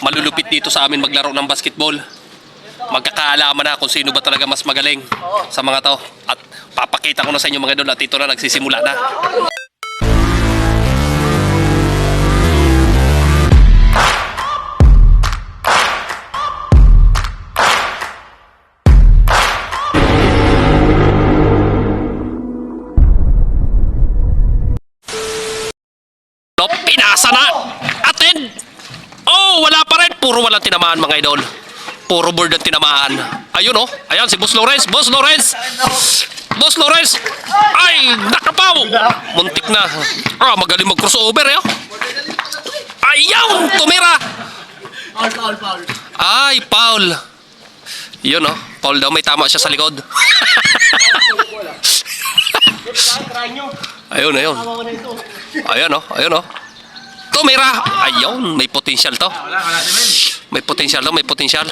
malulupit dito sa amin maglaro ng basketball. Magkakaalaman na kung sino ba talaga mas magaling sa mga to. At papakita ko na sa inyo mga idol at ito na nagsisimula na. Puro walang tinamaan mga idol. Puro board ang tinamaan. Ayun oh. Ayan si Boss Lawrence. Boss Lawrence! Boss Lawrence! Ay, nakapaw! Muntik na. Ah, magaling mag-crossover eh. oh. Ayaw! Tumira! Foul, foul, foul. Ay, Paul. Yun oh. Paul daw may tama siya sa likod. Nyo. ayun, ayun. Tawa ko na ito. Ayun oh. Tumira! Ayun, may potential to. Wala, wala si Mel. May potential to, may potential.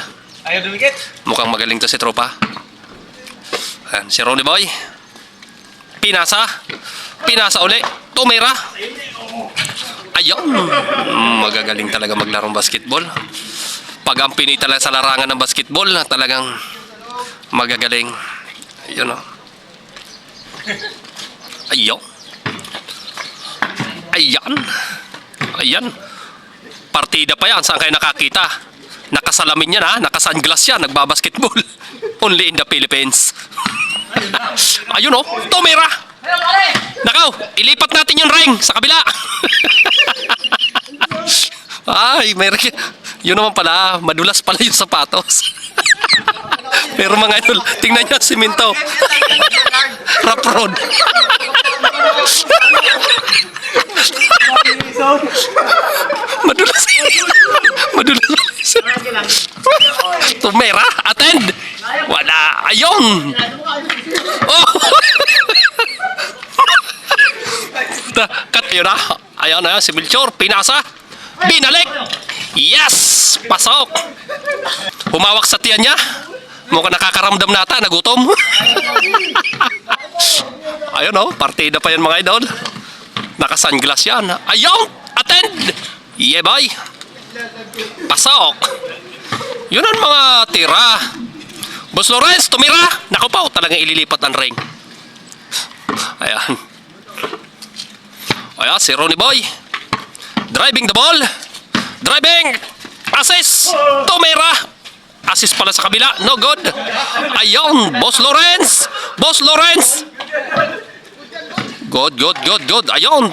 Ayaw dumikit. Mukhang magaling to si Tropa. Ayan, si Ronnie Boy. Pinasa. Pinasa uli. Tumira. Ayun. Magagaling talaga maglarong basketball. Pag ang pinay talaga sa larangan ng basketball, talagang magagaling. Ayun o. Ayun. Ayan. Ayan. Partida pa yan. Saan kayo nakakita? Nakasalamin yan ha. Nakasunglass yan. Nagbabasketball. Only in the Philippines. Ayun o. Tumira. Nakaw. Ilipat natin yung ring sa kabila. Ay, may. Yun naman pala. Madulas pala yung sapatos. Pero mga idol, tingnan nyo si Minto. Rap road. Madulas. Madulas. Tumera, attend. Wala. Ayun. Oh. Kat yun na. Ayan na, si Melchor. Pinasa. Binalik. Yes! Pasok. Humawak sa tiyan niya. Mukhang nakakaramdam nata, nagutom. Ayun oh, partida pa yan mga idol. Naka-sunglass yan. Ayun! Attend! Yeah, boy! Pasok! Yun ang mga tira. Boss Lawrence, tumira! Naku po, talagang ililipat ang ring. Ayan. Ayan, si Ronnie Boy. Driving the ball. Driving! Assist! Tumira! Assist pala sa kabila. No good. Ayun, Boss Lawrence! Boss Lawrence! Good, good, good, good. Ayun.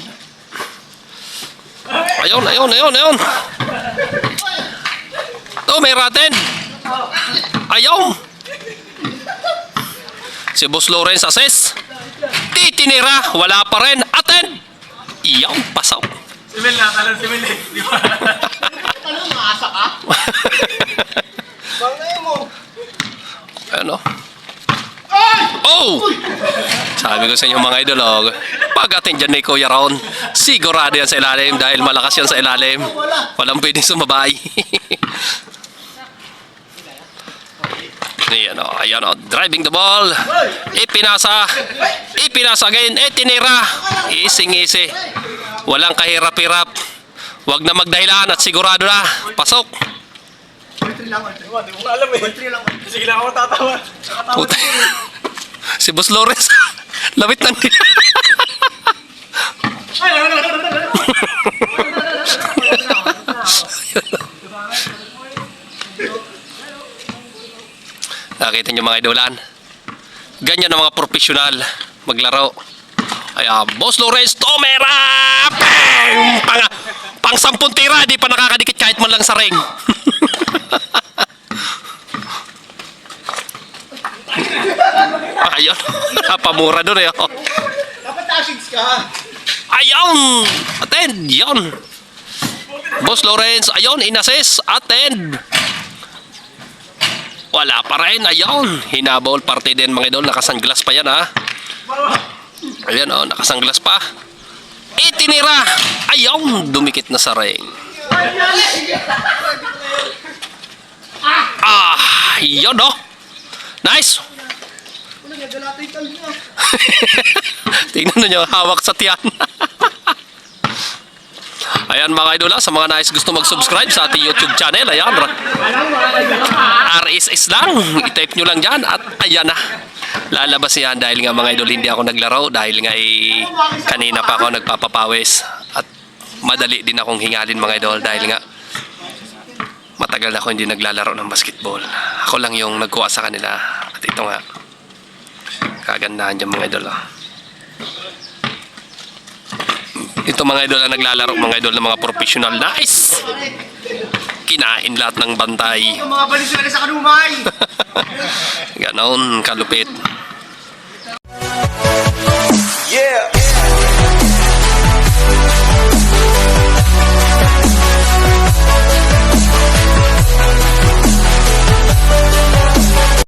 Ayun, ayun, ayun, ayun. Tumira din. Ayaw. Si Boss Lawrence assist. Titinira. Wala pa rin. Aten. Iyaw. Pasaw. Si Mel nakalan si Mel eh. Di ba? Ano, maasa ka? Bangay mo. ano? Oh! Sabi ko sa inyo mga idol, oh, pag atin dyan ni Kuya Ron, sigurado yan sa ilalim dahil malakas yan sa ilalim. Walang pwedeng sumabay. Ayan o, ayan o, driving the ball. Ipinasa. Ipinasa again. Eh, tinira. Ising-isi. Walang kahirap-hirap. Huwag na magdahilan at sigurado na. Pasok. Eh. Sige lang ako tatawa. Puta. si Boss Lawrence. Lawit lang. Nakita niyo mga idolan. Ganyan ang mga profesional maglaro. Ay, ah, Boss Lawrence Tomera! Pang, pang sampung tira, di pa nakakadikit kahit man lang sa ring. Ayun, napamura doon eh. oh. Dapat asigs ka. Ayun! Attend! Yun! Boss Lawrence, ayun, inassist, attend! Wala pa rin, ayun! Hinabol parte din mga idol, nakasanglas pa yan ha. Ayan oh, nakasanglas pa. Itinira! Ayun! Dumikit na sa ring. Ah! Yun oh! Nice! Nagalatay ka niya. Tingnan nyo, hawak sa tiyan. Ayan mga idol sa mga nais gusto mag-subscribe sa ating YouTube channel, ayan, RSS lang, i-type nyo lang dyan at ayan na. Lalabas yan dahil nga mga idol hindi ako naglaro dahil nga eh, kanina pa ako nagpapapawis at madali din akong hingalin mga idol dahil nga matagal na ako hindi naglalaro ng basketball. Ako lang yung nagkuha sa kanila at ito nga kagandahan dyan mga idol. Oh. Ito mga idol ang naglalaro mga idol ng mga professional. Nice! Kinain lahat ng bantay. mga Valenzuela sa kanumay! Ganon, kalupit. Yeah!